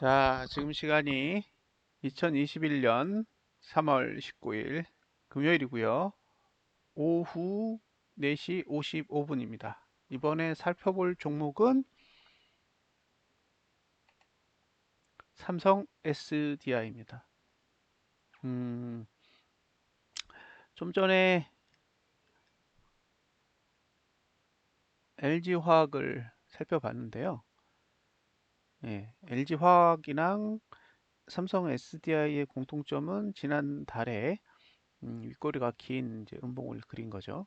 자, 지금 시간이 2021년 3월 19일 금요일이고요. 오후 4시 55분입니다. 이번에 살펴볼 종목은 삼성 SDI입니다. 음, 좀 전에 LG화학을 살펴봤는데요. 예, LG화학이랑 삼성 SDI의 공통점은 지난달에 음, 윗꼬리가 긴 이제 음봉을 그린 거죠.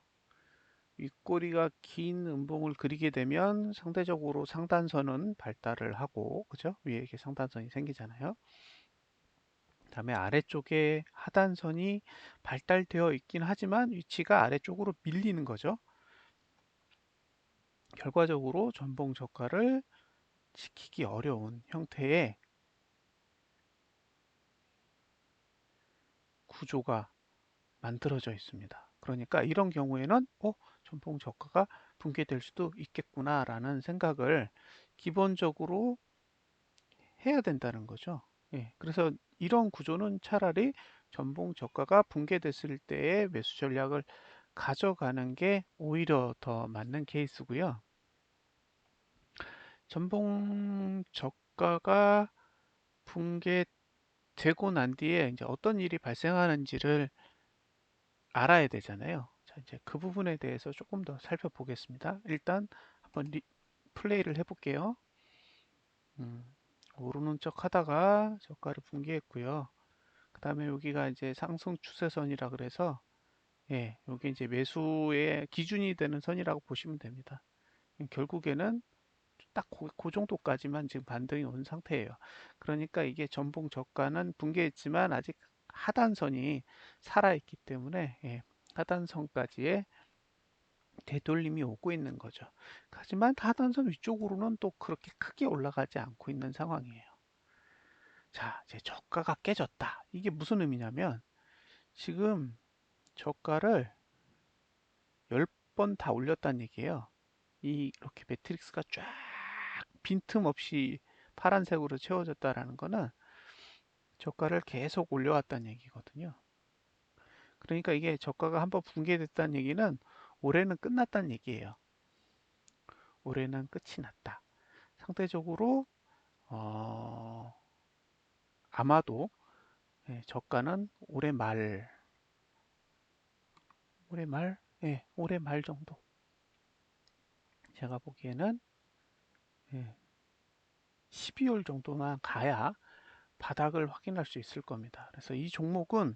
윗꼬리가 긴 음봉을 그리게 되면 상대적으로 상단선은 발달을 하고 그죠? 위에 이렇게 상단선이 생기잖아요. 다음에 아래쪽에 하단선이 발달되어 있긴 하지만 위치가 아래쪽으로 밀리는 거죠. 결과적으로 전봉 저가를 지키기 어려운 형태의 구조가 만들어져 있습니다. 그러니까 이런 경우에는 어, 전봉 저가가 붕괴될 수도 있겠구나 라는 생각을 기본적으로 해야 된다는 거죠. 예, 그래서 이런 구조는 차라리 전봉 저가가 붕괴됐을 때의 매수 전략을 가져가는 게 오히려 더 맞는 케이스고요. 전봉 저가가 붕괴되고 난 뒤에 이제 어떤 일이 발생하는지를 알아야 되잖아요. 자, 이제 그 부분에 대해서 조금 더 살펴보겠습니다. 일단 한번 리, 플레이를 해볼게요. 음, 오르는 척 하다가 저가를 붕괴했고요. 그 다음에 여기가 이제 상승 추세선이라 그래서 예, 여기 이제 매수의 기준이 되는 선이라고 보시면 됩니다. 결국에는 딱그 그 정도까지만 지금 반등이 온 상태예요. 그러니까 이게 전봉 저가는 붕괴했지만 아직 하단선이 살아있기 때문에 예, 하단선까지의 되돌림이 오고 있는 거죠. 하지만 하단선 위쪽으로는 또 그렇게 크게 올라가지 않고 있는 상황이에요. 자, 이제 저가가 깨졌다. 이게 무슨 의미냐면 지금 저가를 10번 다 올렸다는 얘기예요. 이 이렇게 매트릭스가 쫙 빈틈없이 파란색으로 채워졌다라는 거는 저가를 계속 올려왔다는 얘기거든요. 그러니까 이게 저가가 한번 붕괴됐다는 얘기는 올해는 끝났다는 얘기예요. 올해는 끝이 났다. 상대적으로 어, 아마도 예, 저가는 올해 말 올해 말 예, 올해 말 정도 제가 보기에는 예, 12월 정도만 가야 바닥을 확인할 수 있을 겁니다. 그래서 이 종목은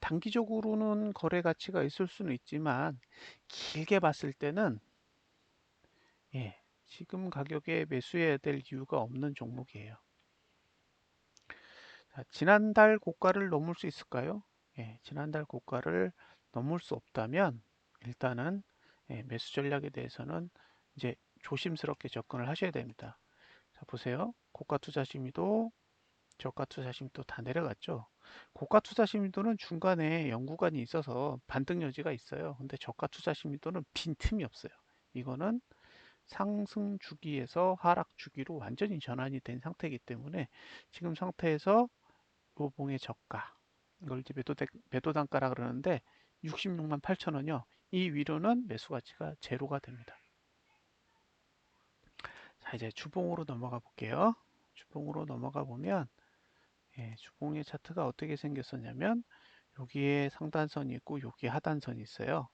단기적으로는 거래 가치가 있을 수는 있지만 길게 봤을 때는 예, 지금 가격에 매수해야 될 이유가 없는 종목이에요. 자, 지난달 고가를 넘을 수 있을까요? 예, 지난달 고가를 넘을 수 없다면 일단은 예, 매수 전략에 대해서는 이제 조심스럽게 접근을 하셔야 됩니다. 자, 보세요. 고가 투자 심리도 저가 투자 심리도 다 내려갔죠. 고가 투자 심리도는 중간에 연구관이 있어서 반등 여지가 있어요. 근데 저가 투자 심리도는 빈틈이 없어요. 이거는 상승 주기에서 하락 주기로 완전히 전환이 된 상태이기 때문에 지금 상태에서 로봉의 저가 이걸 이제 매도, 매도 단가라 그러는데 66만 8천 원이요. 이 위로는 매수 가치가 제로가 됩니다. 자 이제 주봉으로 넘어가 볼게요. 주봉으로 넘어가 보면 예, 주봉의 차트가 어떻게 생겼었냐면 여기에 상단선이 있고 여기에 하단선이 있어요.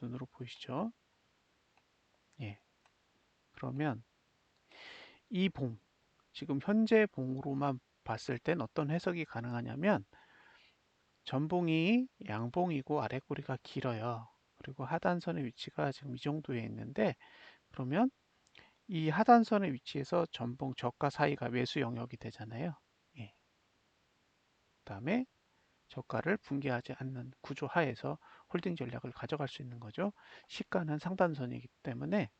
눈으로 보이시죠? 예. 그러면 이 봉, 지금 현재 봉으로만 봤을 땐 어떤 해석이 가능하냐면 전봉이 양봉이고 아래꼬리가 길어요. 그리고 하단선의 위치가 지금 이 정도에 있는데 그러면 이 하단선의 위치에서 전봉 저가 사이가 매수 영역이 되잖아요. 예. 그 다음에 저가를 붕괴하지 않는 구조 하에서 홀딩 전략을 가져갈 수 있는 거죠. 시가는 상단선이기 때문에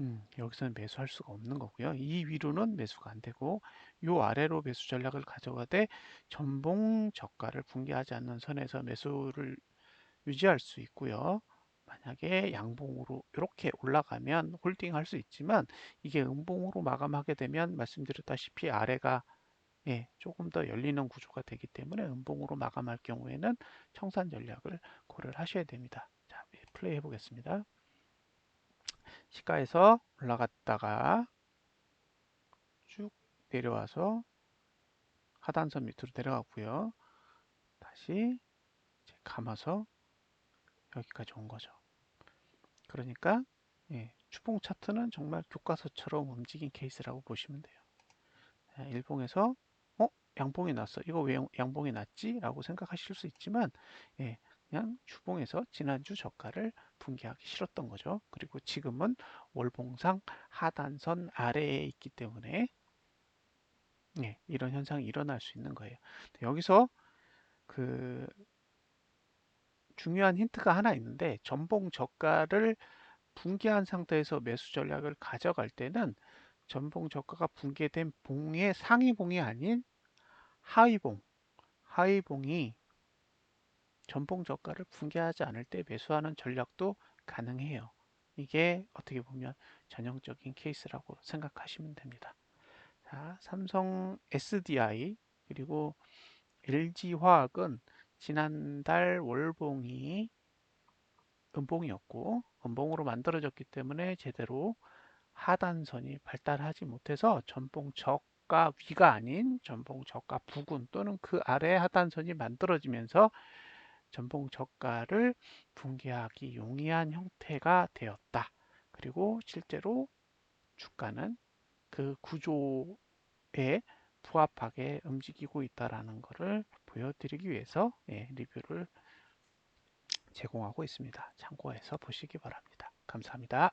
음, 여기서는 매수할 수가 없는 거고요. 이 위로는 매수가 안 되고 이 아래로 매수 전략을 가져가되 전봉 저가를 붕괴하지 않는 선에서 매수를 유지할 수 있고요. 만약에 양봉으로 이렇게 올라가면 홀딩 할 수 있지만 이게 음봉으로 마감하게 되면 말씀드렸다시피 아래가 예, 조금 더 열리는 구조가 되기 때문에 음봉으로 마감할 경우에는 청산 전략을 고려를 하셔야 됩니다. 자, 플레이 해보겠습니다. 시가에서 올라갔다가 쭉 내려와서 하단선 밑으로 내려갔고요. 다시 감아서 여기까지 온 거죠. 그러니까 예, 추봉 차트는 정말 교과서처럼 움직인 케이스라고 보시면 돼요. 일봉에서 어? 양봉이 났어. 이거 왜 양봉이 났지? 라고 생각하실 수 있지만 예, 그냥 주봉에서 지난주 저가를 붕괴하기 싫었던 거죠. 그리고 지금은 월봉상 하단선 아래에 있기 때문에 예, 이런 현상이 일어날 수 있는 거예요. 여기서 그 중요한 힌트가 하나 있는데 전봉 저가를 붕괴한 상태에서 매수 전략을 가져갈 때는 전봉 저가가 붕괴된 봉의 상위봉이 아닌 하위봉, 하위봉이 전봉 저가를 붕괴하지 않을 때 매수하는 전략도 가능해요. 이게 어떻게 보면 전형적인 케이스라고 생각하시면 됩니다. 자, 삼성 SDI 그리고 LG화학은 지난달 월봉이 음봉이었고 음봉으로 만들어졌기 때문에 제대로 하단선이 발달하지 못해서 전봉 저가 위가 아닌 전봉 저가 부근 또는 그 아래 하단선이 만들어지면서 전봉 저가를 붕괴하기 용이한 형태가 되었다. 그리고 실제로 주가는 그 구조에 부합하게 움직이고 있다라는 것을 보여드리기 위해서 예, 리뷰를 제공하고 있습니다. 참고해서 보시기 바랍니다. 감사합니다.